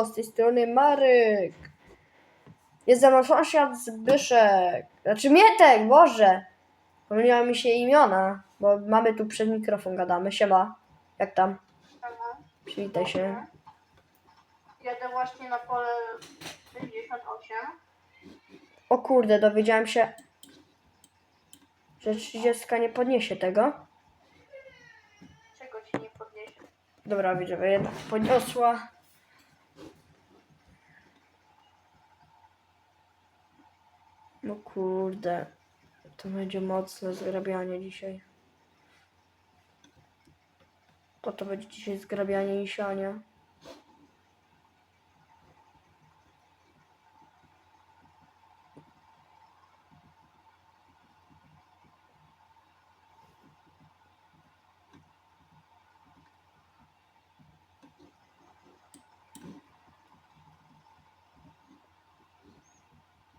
Siemanko, z tej strony Marek. Jest ze mną sąsiad Zbyszek. Znaczy Mietek, Boże. Pomyliła mi się imiona, bo mamy tu przed mikrofon gadamy. Siema, jak tam? Przywitaj się. Jadę właśnie na pole 68. O kurde, dowiedziałem się, że 30 nie podniesie tego. Czego ci nie podniesie? Dobra, widzę, jednak podniosła. No kurde, to będzie mocne zgrabianie dzisiaj. To to będzie dzisiaj zgrabianie i sianie.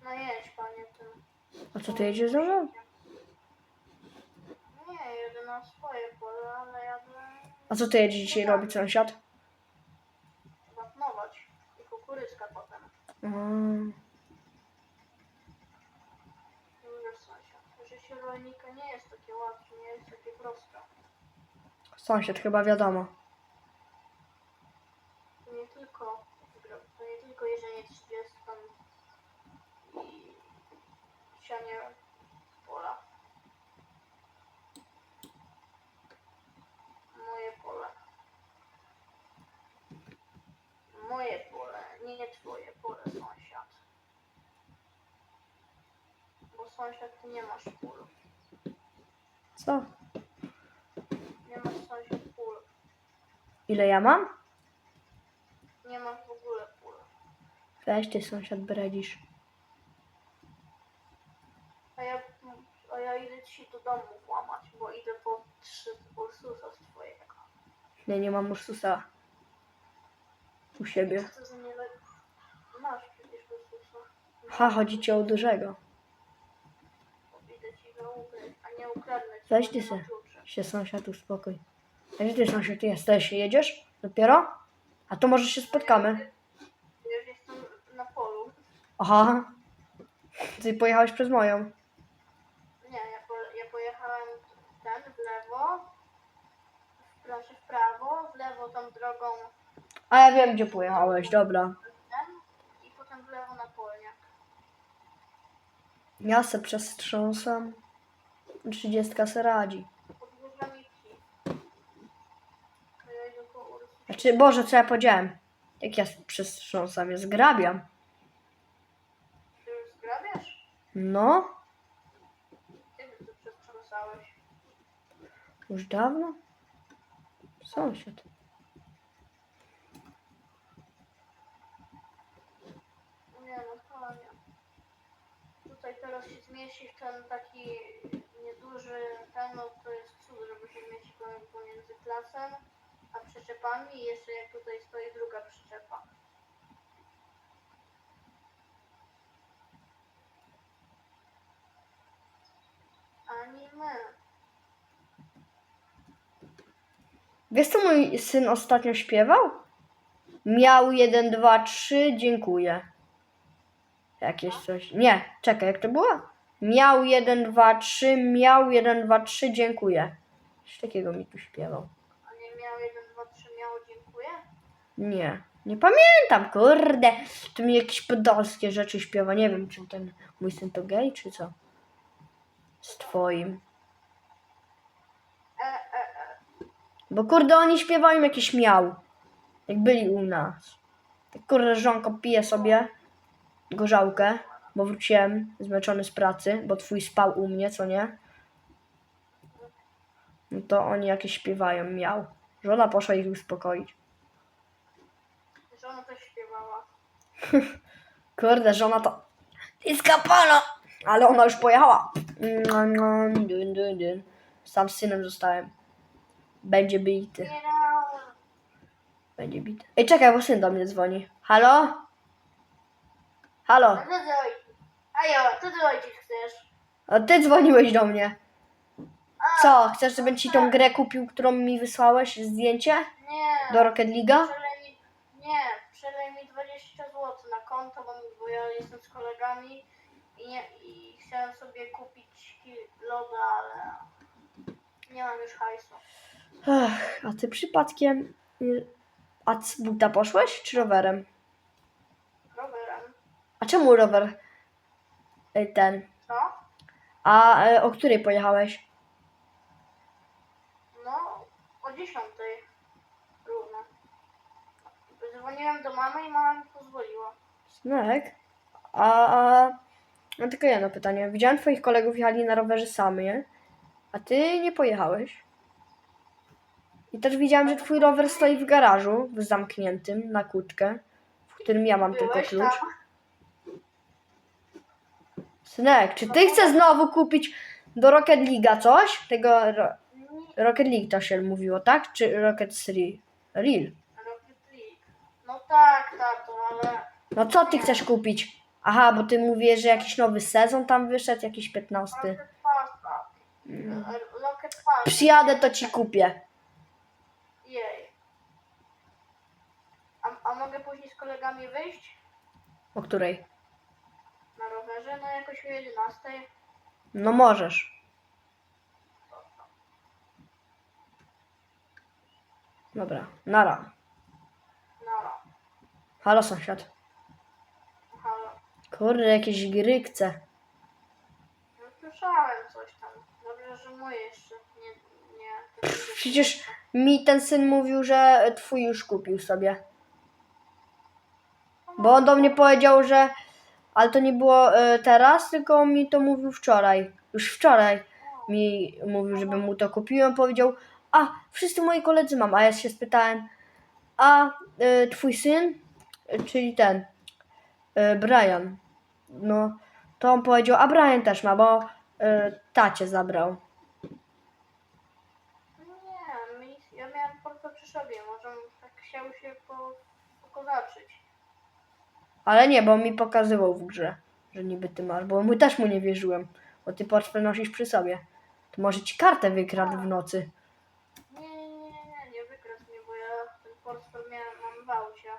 No jedź panie tym. A co ty jedziesz ze mną? Nie, jedę na swoje pole, ale jadę A co ty jedziesz dzisiaj robić, sąsiad? wapnować. I kukurydzka potem. Mm, Wiesz sąsiad, życie rolnika nie jest takie łatwe, nie jest takie proste. sąsiad, chyba wiadomo. To nie tylko, to nie tylko jeżdżenie 30 i sianie pola. Moje pole. Moje pole, nie twoje pole, sąsiad. Bo sąsiad, ty nie masz pól. Co? Nie masz sąsiad pól. Ile ja mam? Nie masz w ogóle pól. Weź ty, sąsiad, bredzisz. A ja, a ja idę ci do domu włamać, bo idę po trzy Ursusa z twojego. Nie, nie mam Ursusa u siebie. Co to za nie Masz przecież Ursusa. Ha, chodzi ci o dużego. Bo Idę ci go ukryć, a nie ukradnę ci. Weź bo ty nie ma se. kluczy. się sąsiad uspokój. A gdzie ty sąsiad jesteś? Jedziesz? Dopiero? A to może się spotkamy. Ja już jestem na polu. Aha. Ty pojechałeś przez moją. Nie, ja, po, ja pojechałem ten w lewo, w, znaczy w prawo, w lewo tą drogą A ja wiem, gdzie pojechałeś, dobra. i potem w lewo na polniak. Ja se przestrząsam. 30 se radzi. To. Znaczy, Boże, co ja powiedziałem? Jak ja przestrząsam, ja zgrabiam. Ty już zgrabiasz? No, ty przestrząsałeś? już dawno. Sąsiad. Nie no, kochanie. Teraz się zmieści w ten taki nieduży ten, no to jest cud, żeby się zmieścić pomiędzy- klasem a przyczepami i jeszcze jak tutaj stoi druga przyczepa. Ani my. Wiesz, co mój syn ostatnio śpiewał? Miał 1, 2, 3, dziękuję. Jakieś coś. Nie, czekaj, jak to było? Miał 1, 2, 3, miał 1, 2, 3, dziękuję. Coś takiego mi tu śpiewał. A nie miał 1, 2, 3 miało dziękuję? Nie, nie pamiętam, kurde. To mi jakieś podolskie rzeczy śpiewa. Nie wiem, czy ten mój syn to gej, czy co? Z twoim. E, e, e. Bo kurde, oni śpiewają jakieś miał. Jak byli u nas. Tak kurde, żonko pije sobie gorzałkę, bo wróciłem zmęczony z pracy, bo twój spał u mnie, co nie? No to oni jakieś śpiewają miał. Żona poszła ich uspokoić. Żona też śpiewała. Kurde, żona to... Polo! Ale ona już pojechała. Dyn, dyn, dyn. Sam z synem zostałem. Będzie bity. Będzie bity. Ej, czekaj, bo syn do mnie dzwoni. Halo? Halo? A co ty ojciec? Ajo, co ty ojciec chcesz? A ty dzwoniłeś do mnie. A, Co, chcesz, żebym ci tą grę kupił, którą mi wysłałeś? Zdjęcie? Nie. Do Rocket League'a? Przelej mi, nie, przelej mi mi 20 zł na konto, bo, bo ja jestem z kolegami i, nie, i chciałem sobie kupić ki- loda, ale nie mam już hajsu. Ech, a ty przypadkiem. y, A z buta poszłeś, czy rowerem? Rowerem. A czemu rower y, ten? Co? A y, o której pojechałeś? No, o 10 równo. Dzwoniłem do mamy i mama mi pozwoliła. Synek? A, a no tylko jedno pytanie. Widziałem twoich kolegów jechali na rowerze sami, nie? a ty nie pojechałeś. I też widziałem, że twój rower stoi w garażu, w zamkniętym, na kłódkę, w którym ja mam tylko Byłeś klucz. tam? Synek, czy ty chcesz znowu kupić do Rocket League'a coś? Tego ro Rocket League to się mówiło, tak? Czy Rocket 3? Real? Rocket League. No tak, tato, ale No co ty chcesz kupić? Aha, bo ty mówisz, że jakiś nowy sezon tam wyszedł, jakiś 15. Rocket Pasta. Rocket Pasta. Przyjadę, to ci kupię. Jej. A, a mogę później z kolegami wyjść O której? Na rowerze? No jakoś o 11. No możesz. Dobra, nara. No, Halo sąsiad. halo. Kurde, jakieś gry chcę. No słyszałem coś tam. Dobrze, że moje jeszcze nie... nie Przecież mi ten syn mówił, że twój już kupił sobie. Bo on do mnie powiedział, że. Ale to nie było e, teraz, tylko mi to mówił wczoraj. Już wczoraj mi mówił, żebym mu to kupił. On powiedział, a wszyscy moi koledzy mam. A ja się spytałem, a e, twój syn, E, czyli ten, Brian, no to on powiedział, a Brian też ma, bo tacie zabrał. Nie, mi, ja miałem portfel przy sobie. Może tak chciał się. Ale nie, bo on mi pokazywał w grze, że niby ty masz, bo mu też mu nie wierzyłem, bo ty portfel nosisz przy sobie. To może ci kartę wykradł w nocy. Nie, nie, nie, nie, nie wykradł mnie, bo ja ten portfel miałem, mam w aucie.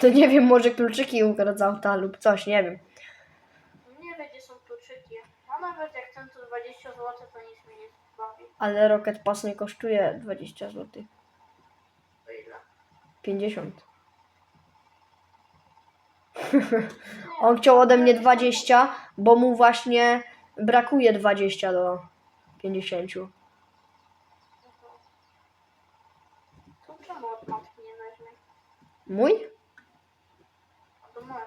To nie wiem, może kluczyki ukradł z auta lub coś, nie wiem. Nie wie, gdzie są kluczyki. A nawet jak chcę tu 20 zł, to nic mi nie bawi. Ale Rocket Pass nie kosztuje 20 zł. To ile? 50. On chciał ode mnie 20, bo mu właśnie brakuje 20 do 50. To czemu od matki nie weźmie? Mój? A mojej,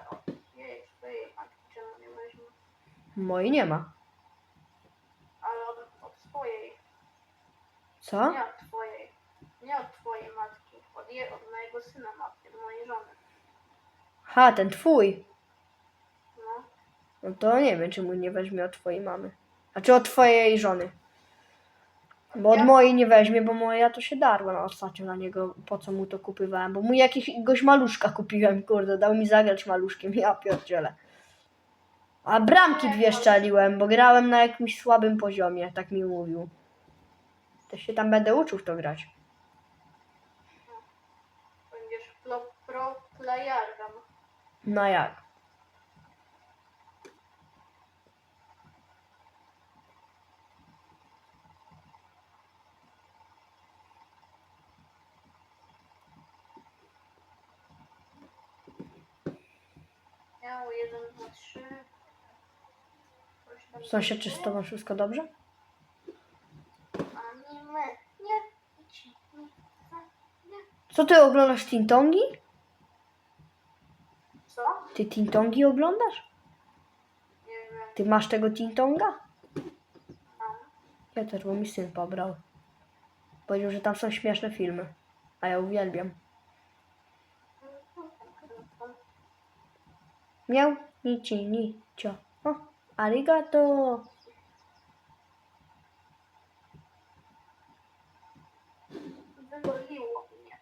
jej, swojej matki czemu nie weźmie? Moi nie ma. Ale od, od swojej, Co? nie od twojej. Nie od twojej matki, od, je, od mojego syna matki, od mojej żony. Ha, ten twój. No, No to nie wiem, czy mu nie weźmie od twojej mamy. Znaczy od twojej żony. Bo od Ja? mojej nie weźmie, bo moja to się darła na ostatnio na niego, po co mu to kupywałem. Bo mu jakiegoś maluszka kupiłem, kurde, dał mi zagrać maluszkiem, ja pierdzielę. A bramki dwie szczeliłem, bo grałem na jakimś słabym poziomie, tak mi mówił. To się tam będę uczył w to grać. będziesz pro, pro playerem. No jak? Miał 1, 2, 3. Coś tam Sąsiad, czy z tobą wszystko dobrze? Anime. Nie. Nie, nie. Co ty oglądasz Tintongi? Ty Tintongi oglądasz? Ty masz tego Tintonga? Ja też, bo mi syn pobrał. Powiedział, że tam są śmieszne filmy. A ja uwielbiam. Miał, nici, nicio. O, arigato. Wygoliło mnie.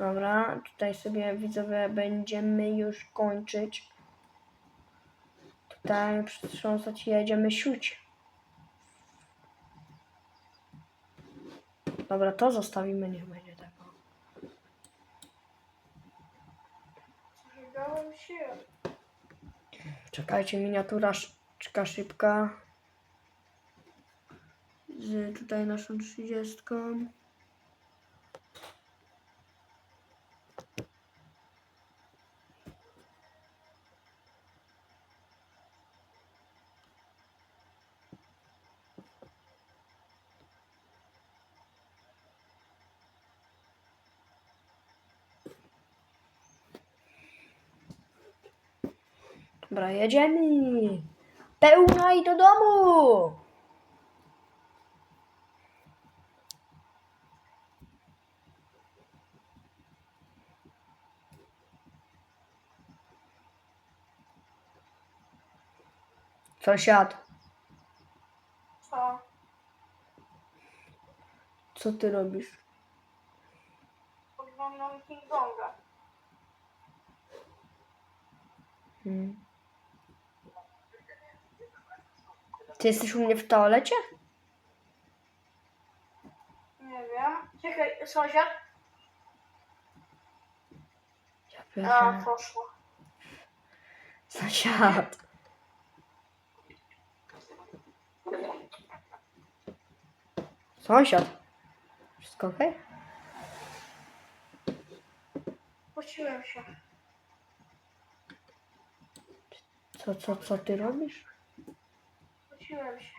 Dobra, tutaj sobie widzowie będziemy już kończyć. Tutaj przytrząsać i jedziemy siuć. Dobra, to zostawimy, niech będzie tak. o. się. Czekajcie, miniaturaszka szybka. Z tutaj naszą trzydziestką. Dobra, jedziemy. Pełna i do domu. Sąsiad, Co? co ty robisz? Oglądam King Konga. Hmm. Ty jesteś u mnie w toalecie? Nie wiem. Czekaj, sąsiad? Ja A, pierdzielę. poszło. Sąsiad. Sąsiad. Wszystko okej? Pociłem się. Co, co, co ty robisz? Pociłem się.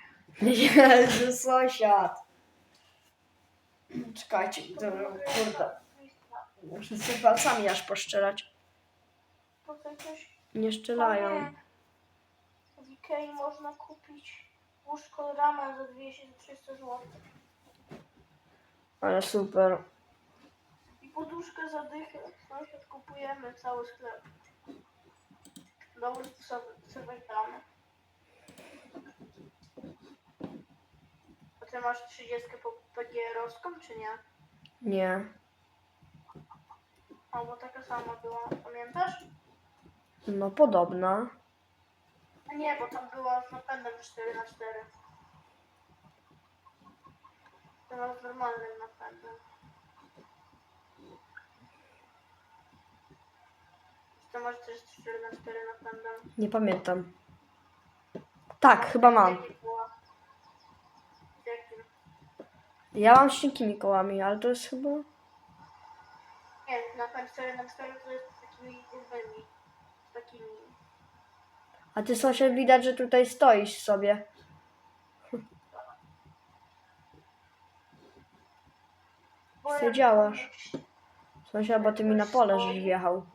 Jezu, sąsiad. Czekajcie, dobra, kurde. Muszę sobie palcami aż poszczelać. Tutaj coś... Nie szczelają. W Ikei można kupić łóżko ramen za 200-300 zł. Ale super. I poduszkę za dychę. Sąsiad kupujemy cały sklep. Dobry sobie, sobie gramy. A ty masz 30 po PGR-owską, czy nie? Nie. Albo taka sama była, pamiętasz? No podobna. A nie, bo tam była z napędem 4x4. Była z normalnym napędem. To masz też 4x4 napędem? Nie pamiętam. Tak, chyba mam. Jaki była? Ja mam z cienkimi kołami, ale to jest chyba... Nie, napęd 4x4 to jest z takimi grubymi. Z takimi. A ty sąsiad widać, że tutaj stoisz sobie. Jak- działasz? Sąsiad, bo ty mi na pole żeś wjechał.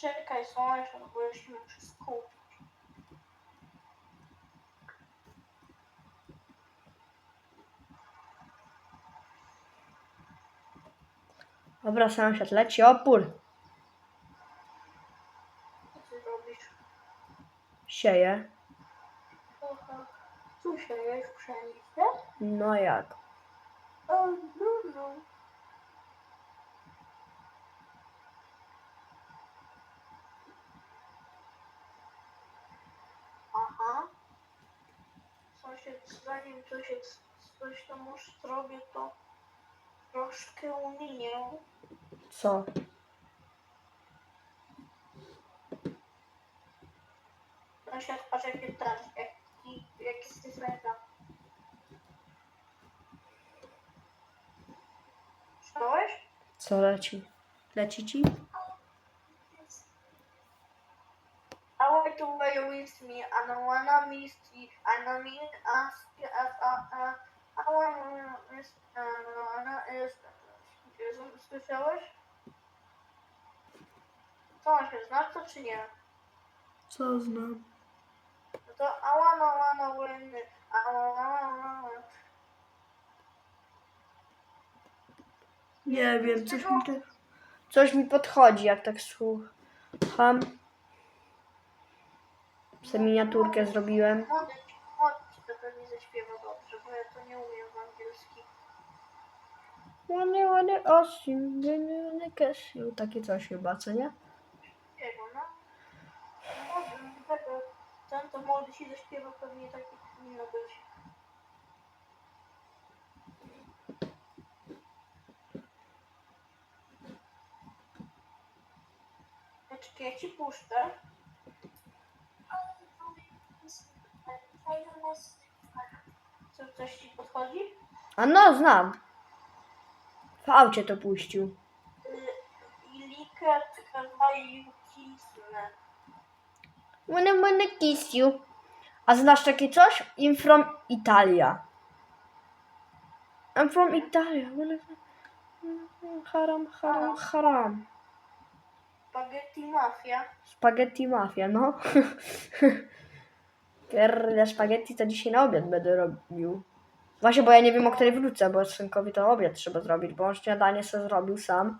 Czekaj, sąsiad, bo ja się muszę skupić. Dobra, sąsiad, leci opór. Co ty robisz? Sieje. Aha. Co się jest pszenicę? No jak? O, no, no. Aha. Sąsiad, zanim coś, coś tam już zrobię, to troszkę uminię. Co? Sąsiad, patrz jakie też, jaki, jaki jest ręka. Czytałeś? Co leci? Leci ci? I want to wear with me. I don't wanna miss you. I don't mean ask you. I, I, I wanna miss. I wanna is. Słyszałeś? Co on się znasz to czy nie? Co znam? No to I wanna wanna win. I wanna wanna. Nie wiem, coś mi. Coś mi podchodzi, jak tak słucham. Se miniaturkę zrobiłem. Młodek, młodek to pewnie zaśpiewa dobrze, bo ja to nie umiem w angielski. Ładny, ładny osim, ładny kesił, takie coś chyba, co nie? Jego, no. Młody, no tego, ten to młody się zaśpiewa pewnie taki powinno być. Poczekaj, ja ci puszczę. Co, coś ci podchodzi? A no, znam. W aucie to puścił. I liket kawaju kisne. Wanna wanna kiss you. A znasz takie coś? I'm from Italia. I'm from Italia. Wanna- Haram, haram, haram. Spaghetti mafia. Spaghetti mafia, no. Kurde, spaghetti to dzisiaj na obiad będę robił. Właśnie, bo ja nie wiem, o której wrócę, bo synkowi to obiad trzeba zrobić, bo on śniadanie sobie zrobił sam.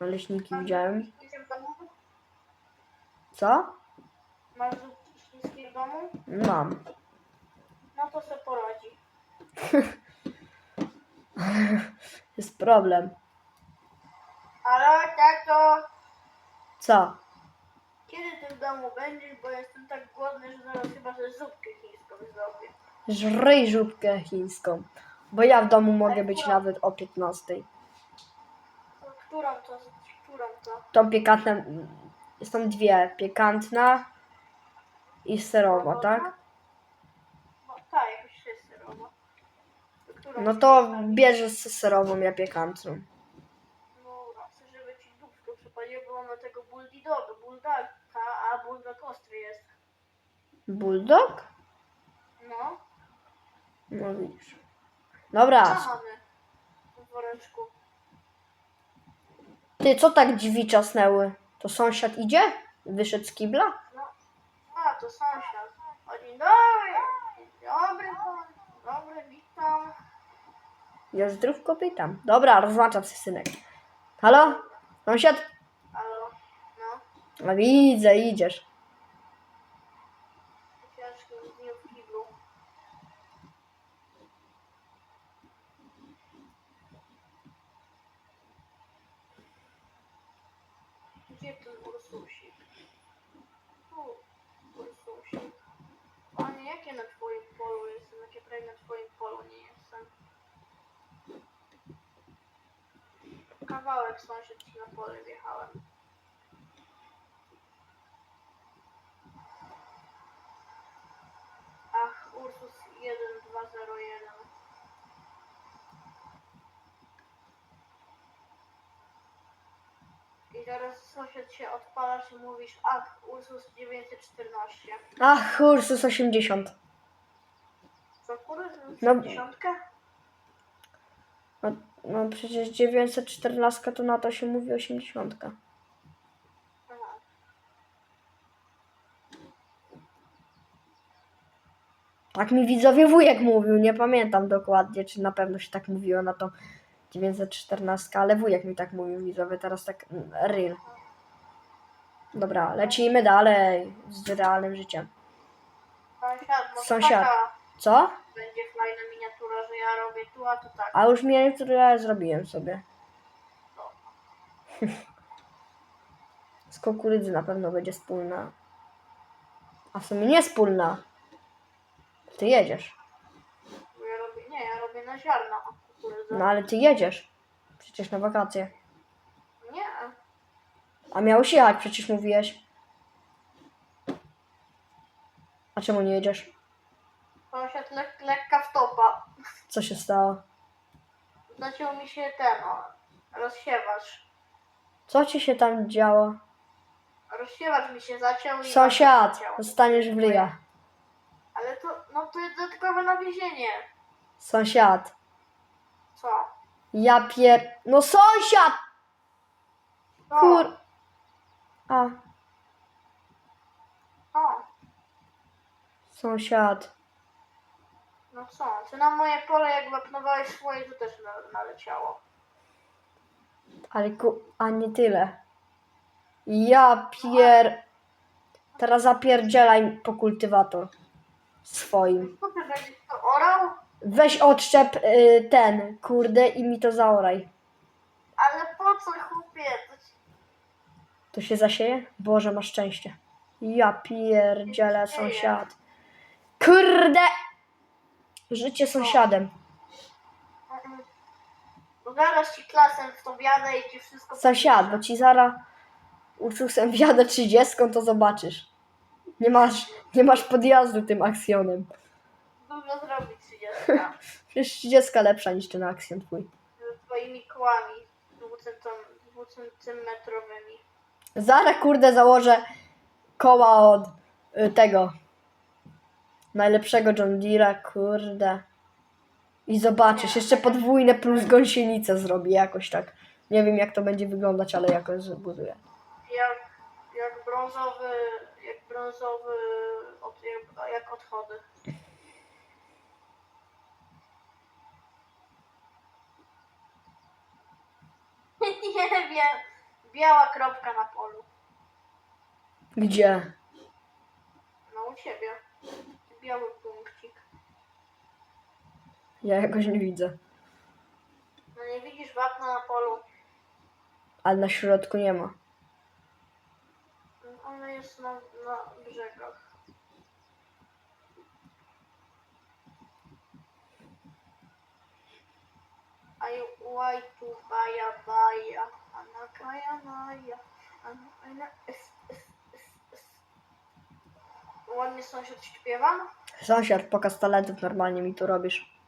Naleśniki widziałem. Idziemy w domu? Co? Masz w domu? Mam. No to se poradzi. Jest problem. Ale tato, Co? Kiedy ty w domu będziesz, bo jestem tak głodny, że zaraz chyba sobie zupkę chińską zrobię. Żryj żubkę chińską. Bo ja w domu mogę być nawet o 15. To Którą to, którą to? Tą piekantną. Są dwie. Pikantna i serowa, tak? No tak, jakoś serowa. To którą No chcesz to zostawić? bierzesz serową, ja pikantną. No, chcę, żeby ci dupsko przypaliło, bo mamy tego bulldoga, bulldogka, a bulldog ostry jest. Bulldog? No, No widzisz. co Dobra. mamy w woreczku? Ty, co tak drzwi czasnęły? To sąsiad idzie? Wyszedł z kibla? No, a to sąsiad. O, dzień dobry. Dzień dobry, pan. Dobry, witam. Ja zdrówko pytam. Dobra, rozłączam się synek. Halo? Sąsiad? Halo, no, A widzę, idziesz. z? Tu, jakie na twoim polu jestem? Jakie prawie na twoim polu nie jestem? Kawałek sąsiad na pole wjechałem. Ach, Ursus 1201. I teraz sąsiad się odpalasz i mówisz, ach, Ursus 914. Ach, Ursus 80. Co kurde, No. dziesiątkę? No, no przecież 914 to na to się mówi 80. Aha. Tak mi widzowie wujek mówił, nie pamiętam dokładnie, czy na pewno się tak mówiło na to 914, ale wujek mi tak mówił widzowie, teraz tak mm, real. Dobra, lecimy dalej z realnym życiem. Sąsiad, może Sąsiad. taka Co? będzie fajna miniatura, że ja robię tu, a tu tak. A już które ja zrobiłem sobie. Z kukurydzy na pewno będzie wspólna. A w sumie nie wspólna. Ty jedziesz. Bo ja robię, nie, ja robię na ziarna No ale ty jedziesz. Przecież na wakacje. Nie, A miałeś jechać, przecież mówiłeś. A czemu nie jedziesz? sąsiad lek, lekka wtopa. Co się stało? Zaciął mi się ten, o, rozsiewacz. Co ci się tam działo? Rozsiewacz mi się zaciął i... Sąsiad, zaciął. zostaniesz w ryja. Ale to, no to jest dodatkowe nawiezienie. Sąsiad. Co? Ja pier... No sąsiad! Co? Kur... A, O, sąsiad. no co? Ty na moje pole jak wapnowałeś swoje, to też na, naleciało. Ale ku... A nie tyle. Ja pier... Teraz zapierdzielaj po kultywator. Swoim. Co to orał? Weź odszczep y, ten, kurde, i mi to zaoraj. Ale po co chłopie? To ci... To się zasieje? Boże, masz szczęście. Ja pierdzielę sąsiad. Kurde! Życie sąsiadem. Bo zaraz ci klasem w to wiadę i ci wszystko... Sąsiad, bo ci zara... Ursusem wjadę 30, to zobaczysz. Nie masz, nie masz podjazdu tym aksjonem. Dużo zrobić 30. Przecież 30 lepsza niż ten aksjon twój. Z twoimi kołami dwucentymetrowymi. Zaraz kurde założę koła od y, tego najlepszego John Deere'a, kurde. I zobaczysz, jeszcze podwójne plus gąsienicę zrobię jakoś tak. Nie wiem jak to będzie wyglądać, ale jakoś zbuduję. Jak, jak brązowy, jak brązowy, od, jak, jak odchody. Biała kropka na polu. Gdzie? No u ciebie. Biały punkcik. Ja jakoś nie widzę. No nie widzisz wapna na polu. Ale na środku nie ma. Ona jest na, na brzegach. Aj, uaj, tu, baja, baja. Ana, kaja, Ana, ana, es. Ładnie sąsiad śpiewam? Sąsiad, pokaz talentów normalnie mi tu robisz.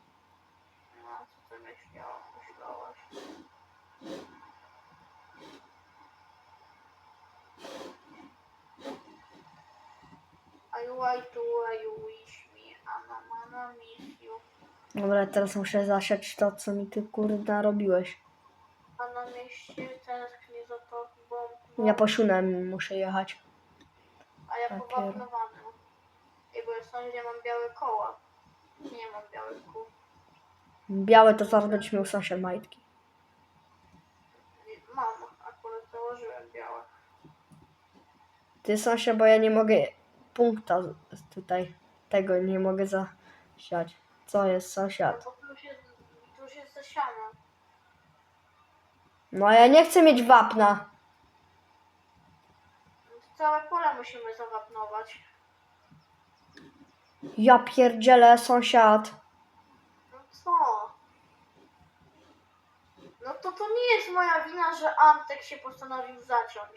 No, co ty myślała, myślałaś? I why do you wish me? Anna, mana, miss you. Dobra, teraz muszę zasiać to, co mi ty kurde robiłeś. A na mieście Ja po siódmem muszę jechać. A ja po Papier. wapnowanym. I bo sądzę, że mam białe koła. Nie mam białych kół. Białe to zaraz będziesz miał sąsiad majtki. Mam, akurat założyłem białe. Ty sąsiad, bo ja nie mogę punkta z- z tutaj. Tego nie mogę zasiać. Co jest No sąsiad? bo tu już jest, tu już jest zasiane. No ja nie chcę mieć wapna. Całe pole musimy zawapnować. Ja pierdzielę sąsiad. No co? No to to nie jest moja wina, że Antek się postanowił zaciąć.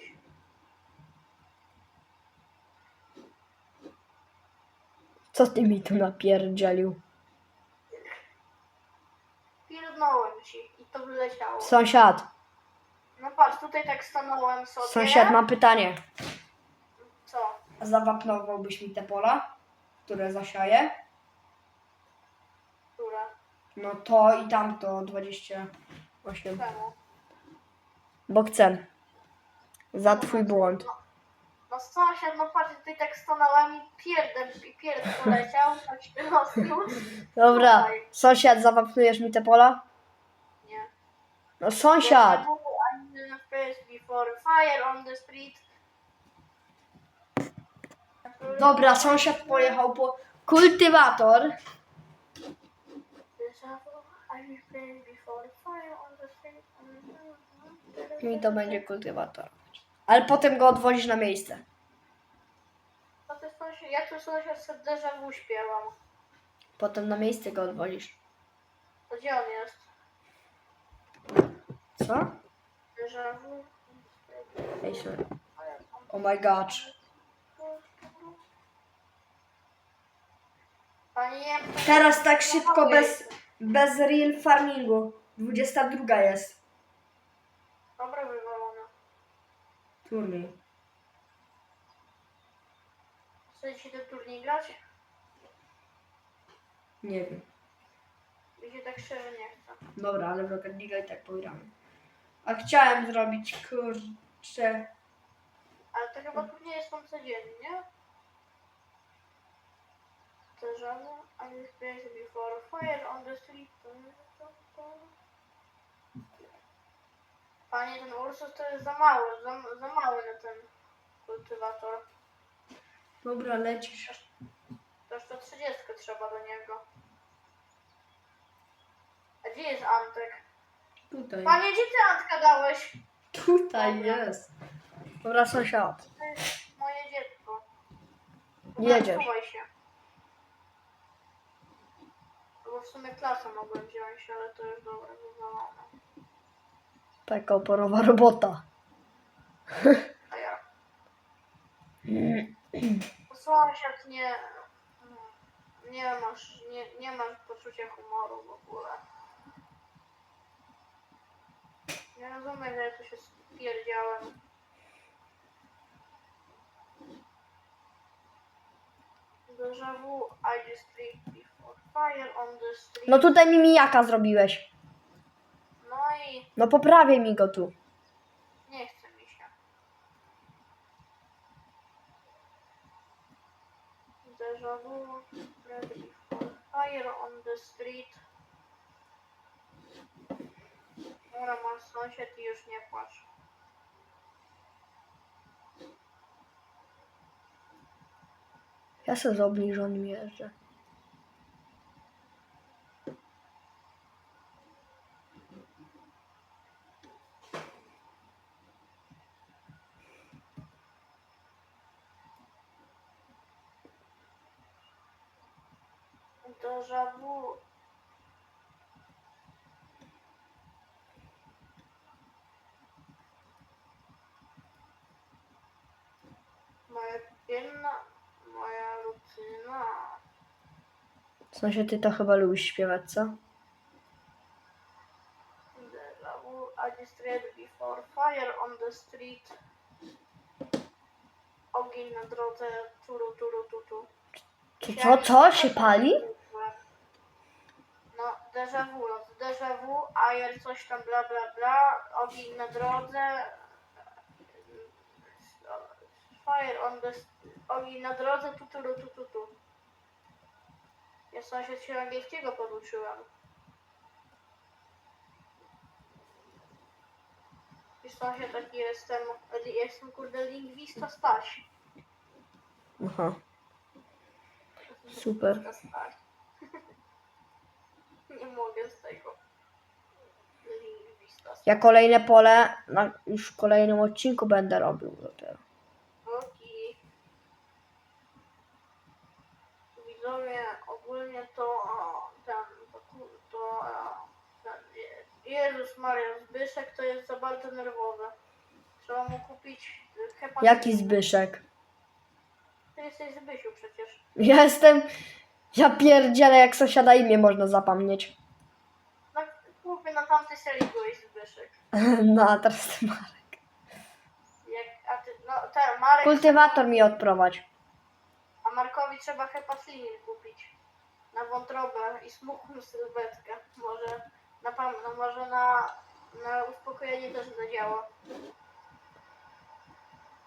Co ty mi tu napierdzielił? Pierdnąłem ci i to wyleciało. Sąsiad, No patrz, tutaj tak stanąłem sobie. sąsiad, mam pytanie. Zawapnowałbyś mi te pola, które zasiaję? Które? No to i tamto 28. Czemu? Bo chcę. Za twój błąd. No sąsiad, no patrz, tutaj tak stanąłem i pierdem, i pierd poleciał, tak się rozbił. Dobra, Tutaj. sąsiad, zawapnujesz mi te pola? Nie. No sąsiad! I'm the first before fire on the street. Dobra, sąsiad pojechał po kultywator. Mi to będzie kultywator. Ale potem go odwozisz na miejsce. Ja tu sąsiad sobie déjà vu śpiewam. Potem na miejsce go odwozisz. To gdzie on jest? Co? Déjà vu. Ej, sorry. Oh my gosh. Panie, Teraz tak szybko, bez, bez real farmingu. 22 jest. Dobra, wywalone. Turniej. Chcecie ten turniej grać? Nie wiem. Mi się tak szczerze nie chce. Dobra, ale w Rocket League i tak pogramy. A chciałem zrobić, kurczę... Ale to chyba turnieje są codziennie, nie? To żadne. I experienced before fire on the street. Panie, ten Ursus to jest za mały, za, za mały na ten kultywator. Dobra, lecisz. To już to 30 trzeba do niego. A gdzie jest Antek? Tutaj. Panie, gdzie ty Antka dałeś? Tutaj jest. Dobra, sąsiad. To jest moje dziecko. Jedziesz. Się. Bo w sumie klasę mogłem wziąć, ale to już dobre wywalone. Taka oporowa robota. A ja Sąsiad nie... Nie masz, nie, nie masz poczucia humoru w ogóle. Nie rozumiem, że ja tu się spierdziałem. Déjà vu, I just sleep fire on the street. No tutaj mi mijaka zrobiłeś. No i No poprawię mi go tu. nie chce mi się. Déjà vu, fire on the street. Dobra, masz sąsiad i już nie płacz. Ja se z obniżonym jeżdżę. Déjà vu. Moja pienna, moja rutyna. W sensie ty to chyba lubisz śpiewać, co? Déjà vu, I read before fire on the street. Ogień na drodze, turu, turu, tutu. Co, co, co? Się pali? Déjà vu, no to déjà vu, ajer coś tam bla bla bla, ogień na drodze, fire on the, ogień na drodze, tu tu tu tu. Ja sąsiad się angielskiego poduczyłam. Wiesz sąsiad taki jestem, jestem kurde lingwista Staś. Aha. Super. Staś. Nie mogę z tego. Ja kolejne pole na już w kolejnym odcinku będę robił dopiero. Widzowie, ogólnie to o, ten, to, ku- to ten, Je- Jezus Maria, Zbyszek to jest za bardzo nerwowy. Trzeba mu kupić hepatynę. Jaki Zbyszek? Ty jesteś Zbysiu przecież. Ja jestem... Ja pierdzielę, jak sąsiada imię można zapomnieć. No kupię na tamtej serii byłeś Zbyszek. No, a teraz ty Marek. Jak, a ty, no ten Marek, Kultywator mi odprowadź. a Markowi trzeba hepaflinin kupić. Na wątrobę i smutną sylwetkę. Może na, pam- no może na, na uspokojenie też zadziała.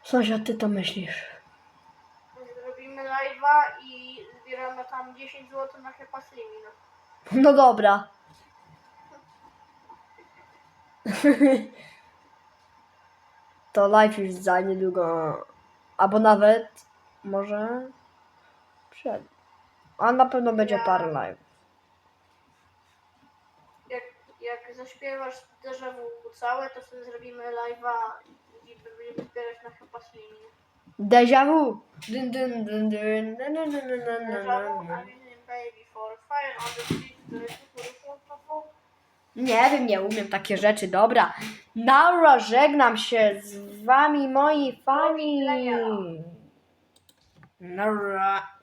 Sąsiad, ty to myślisz. Zrobimy live'a i zbieramy tam 10 zł na hepaflinin. No dobra. To live już za niedługo. Albo nawet może przed. A na pewno będzie Ja- parę live. Jak, jak zaśpiewasz déjà vu całe, to wtedy zrobimy live'a i będziemy zbierać na hepaflinin. Déjà vu. Dun, dun, dun, dun, dun, dun, dun, dun, dun, dun, dun. Nie wiem, nie umiem takie rzeczy. Dobra. Naura, żegnam się z wami, moi fani. Naura.